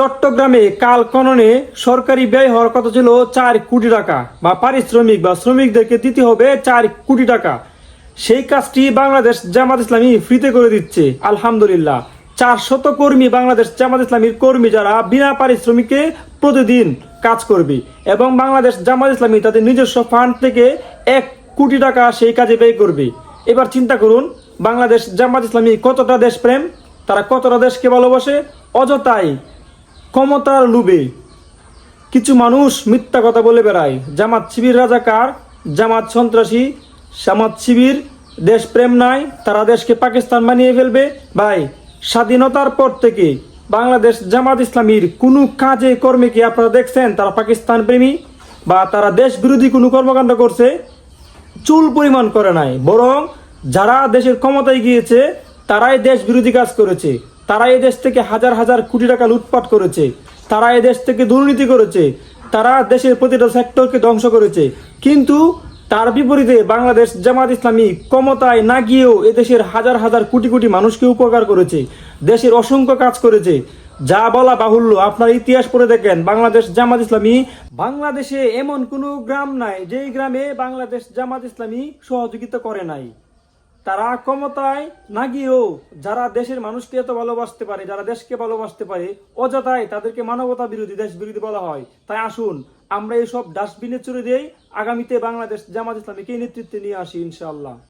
চট্টগ্রামে কাল কননে সরকারি ব্যয় হওয়ার কথা ছিল চার কোটি টাকা বা পারিশ্রমিক বা শ্রমিকদেরকে দিতে হবে চার কোটি টাকা। সেই কাজটি বাংলাদেশ জামাত ইসলামী ফ্রিতে করে দিচ্ছে। আলহামদুলিল্লাহ। চারশত কর্মী বাংলাদেশ জামাত ইসলামীর কর্মী যারা বিনা পারিশ্রমিকে প্রতিদিন কাজ করবে এবং বাংলাদেশ জামাত ইসলামী তাদের নিজস্ব ফান্ড থেকে এক কোটি টাকা সেই কাজে ব্যয় করবে। এবার চিন্তা করুন, বাংলাদেশ জামাত ইসলামী কতটা দেশপ্রেম? তারা কতটা দেশকে ভালোবাসে? অযথাই ক্ষমতার লুবে। কিছু মানুষ মিথ্যা কথা বলে বেড়ায়। জামাত শিবির রাজাকার জামাত সন্ত্রাসী। জামাত শিবির দেশপ্রেম নাই, তারা দেশকে পাকিস্তান বানিয়ে ফেলবে। ভাই, স্বাধীনতার পর থেকে বাংলাদেশ জামাত ইসলামীর কোনো কাজে কর্মে কি আপনারা দেখছেন তারা পাকিস্তান প্রেমী? বা তারা দেশ বিরোধী কোনো কর্মকাণ্ড করছে? চুল পরিমাণ করে নাই। বরং যারা দেশের ক্ষমতায় গিয়েছে, তারাই দেশ বিরোধী কাজ করেছে। তারা দেশ থেকে হাজার হাজার কোটি টাকা লুটপাট করেছে। তারা এই দেশ থেকে দুর্নীতি করেছে। তারা দেশের প্রতিটা সেক্টরকে ধ্বংস করেছে। কিন্তু তার বিপরীতে বাংলাদেশ জামাত ইসলামী ক্ষমতায় না গিয়েও এদেশের হাজার হাজার কোটি কোটি মানুষকে উপকার করেছে। দেশের অসংখ্য কাজ করেছে। যা বলা বাহুল্য। আপনার ইতিহাস পড়ে দেখেন, বাংলাদেশ জামাত ইসলামী বাংলাদেশে এমন কোনো গ্রাম নাই যেই গ্রামে বাংলাদেশ জামাত ইসলামী সহযোগিতা করে নাই। তারা ক্ষমতায় না গিয়েও যারা দেশের মানুষকে এত ভালোবাসতে পারে, যারা দেশকে ভালোবাসতে পারে অযথায় তাদেরকে মানবতা বিরোধী, দেশ বিরোধী বলা হয়। তাই আসুন, আমরা এইসব ডাস্টবিনে চড়ে দিয়েই আগামীতে বাংলাদেশ জামাত ইসলামীকে নেতৃত্বে নিয়ে আসি, ইনশাআল্লাহ।